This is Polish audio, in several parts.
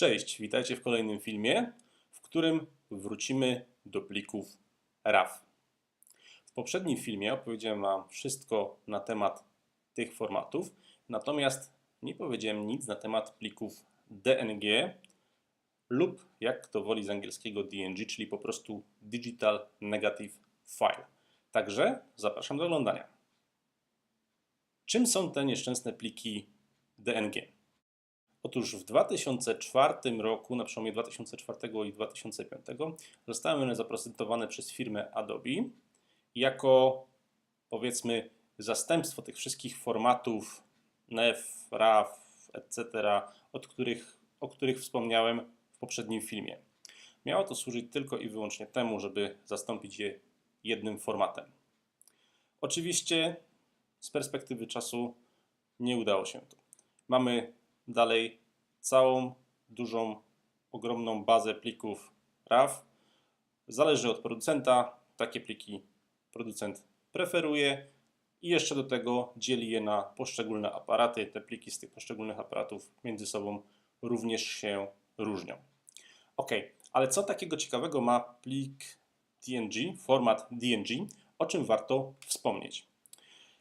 Cześć, witajcie w kolejnym filmie, w którym wrócimy do plików RAW. W poprzednim filmie opowiedziałem Wam wszystko na temat tych formatów, natomiast nie powiedziałem nic na temat plików DNG lub jak kto woli z angielskiego DNG, czyli po prostu Digital Negative File. Także zapraszam do oglądania. Czym są te nieszczęsne pliki DNG? Otóż w 2004 roku, na przełomie 2004 i 2005, zostały one zaprezentowane przez firmę Adobe jako powiedzmy zastępstwo tych wszystkich formatów NEF, RAW, etc., od których, o których wspomniałem w poprzednim filmie. Miało to służyć tylko i wyłącznie temu, żeby zastąpić je jednym formatem. Oczywiście z perspektywy czasu nie udało się to. Mamy dalej całą dużą, ogromną bazę plików RAW. Zależy od producenta, takie pliki producent preferuje i jeszcze do tego dzieli je na poszczególne aparaty. Te pliki z tych poszczególnych aparatów między sobą również się różnią. Ok, ale co takiego ciekawego ma plik DNG, format DNG, o czym warto wspomnieć?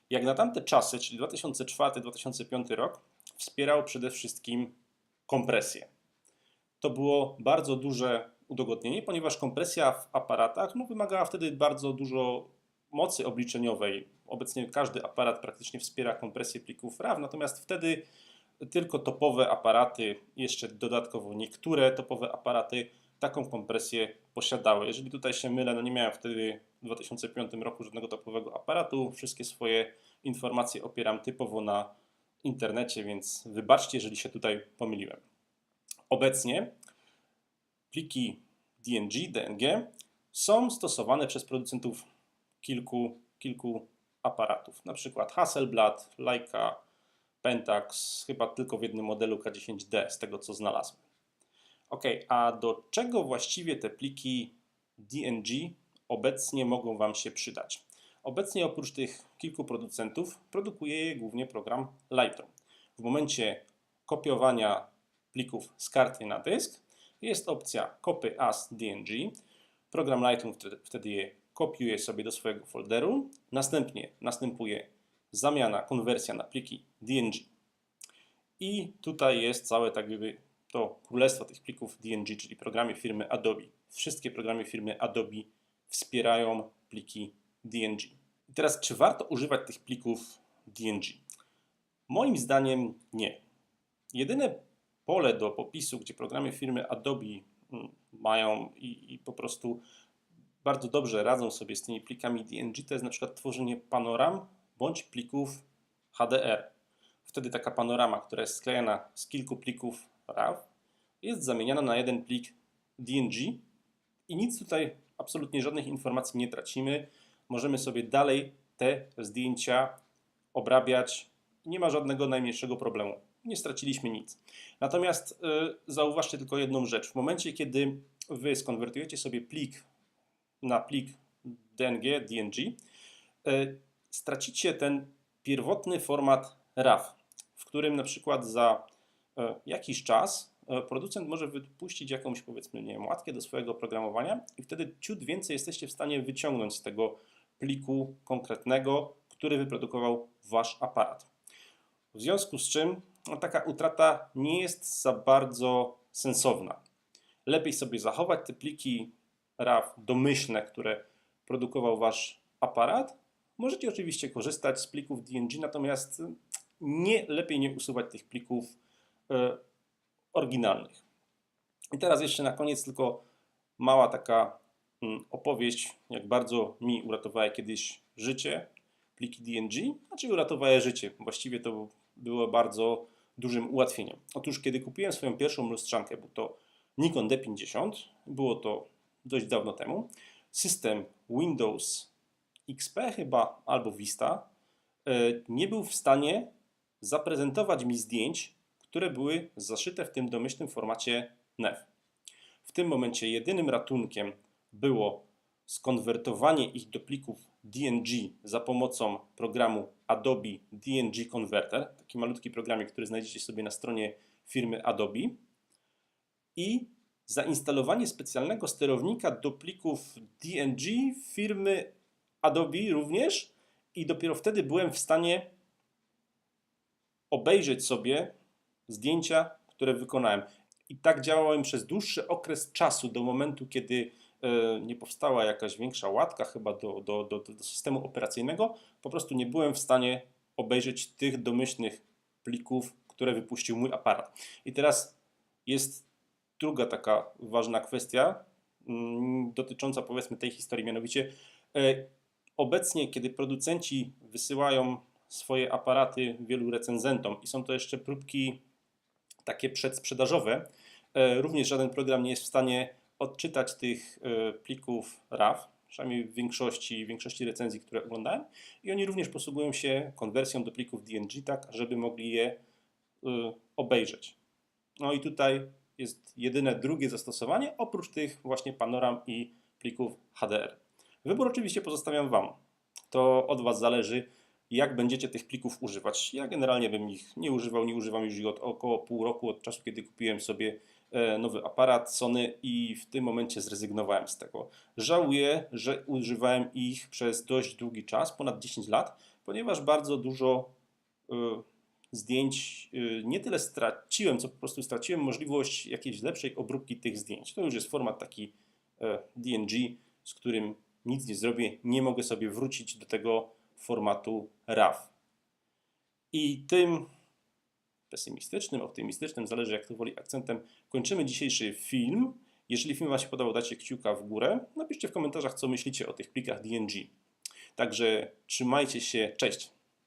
Jak na tamte czasy, czyli 2004-2005 rok, wspierał przede wszystkim kompresję. To było bardzo duże udogodnienie, ponieważ kompresja w aparatach no, wymagała wtedy bardzo dużo mocy obliczeniowej. Obecnie każdy aparat praktycznie wspiera kompresję plików RAW, natomiast wtedy tylko topowe aparaty, jeszcze dodatkowo niektóre topowe aparaty taką kompresję posiadały. Jeżeli tutaj się mylę, no nie miałem wtedy w 2005 roku żadnego topowego aparatu. Wszystkie swoje informacje opieram typowo na internecie, więc wybaczcie, jeżeli się tutaj pomyliłem. Obecnie pliki DNG, DNG są stosowane przez producentów kilku, kilku aparatów, na przykład Hasselblad, Leica, Pentax, chyba tylko w jednym modelu K10D, z tego co znalazłem. Ok, a do czego właściwie te pliki DNG obecnie mogą Wam się przydać? Obecnie oprócz tych kilku producentów produkuje je głównie program Lightroom. W momencie kopiowania plików z karty na dysk jest opcja Copy as DNG. Program Lightroom wtedy je kopiuje sobie do swojego folderu. Następnie następuje zamiana, konwersja na pliki DNG. I tutaj jest całe tak jakby to królestwo tych plików DNG, czyli programy firmy Adobe. Wszystkie programy firmy Adobe wspierają pliki DNG. I teraz, czy warto używać tych plików DNG? Moim zdaniem nie. Jedyne pole do popisu, gdzie programy firmy Adobe mm, mają i, i po prostu bardzo dobrze radzą sobie z tymi plikami DNG, to jest na przykład tworzenie panoram bądź plików HDR. Wtedy taka panorama, która jest sklejona z kilku plików RAW, jest zamieniana na jeden plik DNG i nic tutaj, absolutnie żadnych informacji nie tracimy. Możemy sobie dalej te zdjęcia obrabiać. Nie ma żadnego najmniejszego problemu. Nie straciliśmy nic. Natomiast y, zauważcie tylko jedną rzecz. W momencie, kiedy Wy skonwertujecie sobie plik na plik DNG, DNG, y, stracicie ten pierwotny format RAW, w którym na przykład za y, jakiś czas producent może wypuścić jakąś, powiedzmy, nie wiem, łatkę do swojego oprogramowania i wtedy ciut więcej jesteście w stanie wyciągnąć z tego pliku konkretnego, który wyprodukował Wasz aparat. W związku z czym no, taka utrata nie jest za bardzo sensowna. Lepiej sobie zachować te pliki RAW domyślne, które produkował Wasz aparat. Możecie oczywiście korzystać z plików DNG, natomiast nie lepiej nie usuwać tych plików e, oryginalnych. I teraz jeszcze na koniec tylko mała taka opowieść, jak bardzo mi uratowały kiedyś życie pliki DNG, znaczy uratowały życie. Właściwie to było bardzo dużym ułatwieniem. Otóż kiedy kupiłem swoją pierwszą lustrzankę, był to Nikon D50, było to dość dawno temu, system Windows XP chyba albo Vista e, nie był w stanie zaprezentować mi zdjęć które były zaszyte w tym domyślnym formacie NEF. W tym momencie jedynym ratunkiem było skonwertowanie ich do plików DNG za pomocą programu Adobe DNG Converter, taki malutki programik, który znajdziecie sobie na stronie firmy Adobe. i zainstalowanie specjalnego sterownika do plików DNG firmy Adobe również i dopiero wtedy byłem w stanie obejrzeć sobie zdjęcia, które wykonałem. I tak działałem przez dłuższy okres czasu, do momentu, kiedy nie powstała jakaś większa łatka chyba do, do, do, do systemu operacyjnego. Po prostu nie byłem w stanie obejrzeć tych domyślnych plików, które wypuścił mój aparat. I teraz jest druga taka ważna kwestia mm, dotycząca powiedzmy tej historii, mianowicie e, obecnie, kiedy producenci wysyłają swoje aparaty wielu recenzentom i są to jeszcze próbki takie przedsprzedażowe, e, również żaden program nie jest w stanie odczytać tych e, plików RAW, przynajmniej w większości, w większości recenzji, które oglądałem i oni również posługują się konwersją do plików DNG tak, żeby mogli je y, obejrzeć. No i tutaj jest jedyne drugie zastosowanie, oprócz tych właśnie panoram i plików HDR. Wybór oczywiście pozostawiam Wam. To od Was zależy, jak będziecie tych plików używać. Ja generalnie bym ich nie używał, nie używam już ich od około pół roku, od czasu, kiedy kupiłem sobie e, nowy aparat Sony i w tym momencie zrezygnowałem z tego. Żałuję, że używałem ich przez dość długi czas, ponad 10 lat, ponieważ bardzo dużo y, zdjęć y, nie tyle straciłem, co po prostu straciłem możliwość jakiejś lepszej obróbki tych zdjęć. To już jest format taki e, DNG, z którym nic nie zrobię, nie mogę sobie wrócić do tego formatu RAW. I tym pesymistycznym, optymistycznym, zależy jak to woli akcentem, kończymy dzisiejszy film. Jeżeli film Wam się podobał, dajcie kciuka w górę. Napiszcie w komentarzach, co myślicie o tych plikach DNG. Także trzymajcie się, cześć!